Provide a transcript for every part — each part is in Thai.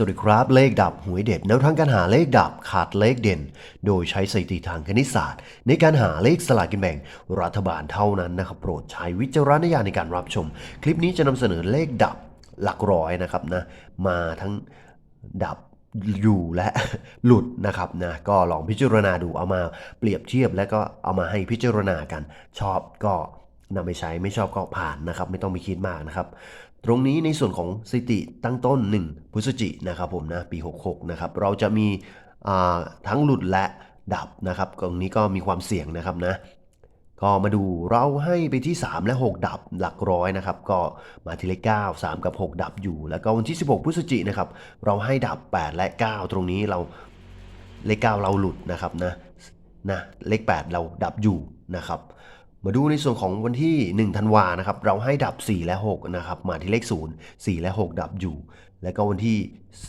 สวัสดีครับเลขดับหวยเด็ดแนวทางการหาเลขดับขาดเลขเด่น โดยใช้สถิติทางคณิตศาสตร์ ในการหาเลขสลากกินแบ่งรัฐบาลเท่านั้นนะครับโปรดใช้วิจารณญาณในการรับชม คลิปนี้จะนำเสนอเลขดับหลักร้อยนะครับนะมาทั้งดับอยู่และหลุดนะครับนะก็ลองพิจารณาดูเอามาเปรียบเทียบแล้วก็เอามาให้พิจารณากันชอบก็ นำไปใช้ไม่ชอบก็ผ่านนะครับ ไม่ต้องไปคิดมากนะครับ ตรงนี้ในส่วนของสถิติตั้งต้น 1พฤศจินะครับผมนะปี 66 นะครับ เราจะมีทั้งหลุดและดับนะครับตรงนี้ก็มีความเสี่ยงนะครับนะก็มาดูเราให้ไปที่ 3 และ 6 ดับหลักร้อยนะครับ ก็มาที่เลข9 3 กับ 6 ดับอยู่ แล้วก็วันที่ 16 พฤศจินะครับ เราให้ดับ 8 และ 9 ตรงนี้เราเลข 9 เราหลุดนะครับนะนะเลข 8 เราดับอยู่นะครับ มาดูในส่วนของวันที่ 1 ธันวานะครับ เราให้ดับ 4 และ 6 นะครับ มาที่เลข 0 4 และ 6 ดับอยู่ แล้วก็วันที่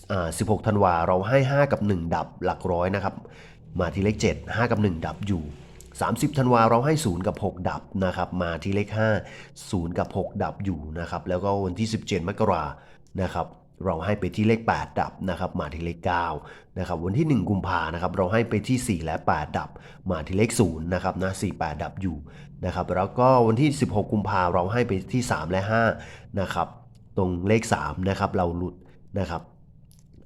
16 ธันวาเราให้ 5 กับ 1 ดับหลักร้อยนะครับ มาที่เลข 7 5 กับ 1 ดับอยู่ 30 ธันวาเราให้ 0 กับ 6 ดับนะครับ มาที่เลข 5 0 กับ 6 ดับอยู่นะครับ แล้วก็วันที่ 17 มกรานะครับ เราให้ไปที่เลข 8 ดับนะครับมาที่เลข9นะครับวันที่ 1 กุมภานะครับเราให้ไปที่ 4 และ 8 ดับ มาที่เลข0นะครับนะ4 8 ดับอยู่นะครับแล้วก็วันที่ 16 กุมภาเราให้ไปที่ 3 และ5นะครับตรงเลข3นะครับเราหลุดนะครับ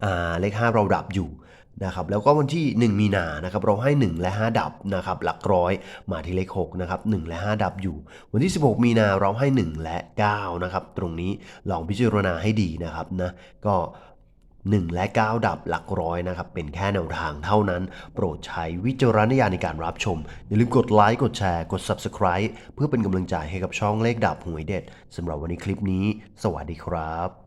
อ่าเลข 5 เราดับอยู่ นะครับแล้วก็วันที่ 1 มีนานะครับเราให้ 1 และ 5 ดับนะครับหลักร้อยมาที่เลข6นะครับ1และ 5 ดับอยู่ วันที่ 16 มีนาเราให้ 1 และ9นะครับตรงนี้ลองพิจารณาให้ดีนะครับนะก็ 1 และ 9 ดับหลักร้อยนะครับเป็นแค่แนวทางเท่านั้น โปรดใช้วิจารณญาณในการรับชม อย่าลืมกดไลค์กดแชร์กด Subscribe เพื่อเป็นกำลังใจให้กับช่องเลขดับหวยเด็ดสำหรับวันนี้คลิปนี้ สวัสดีครับ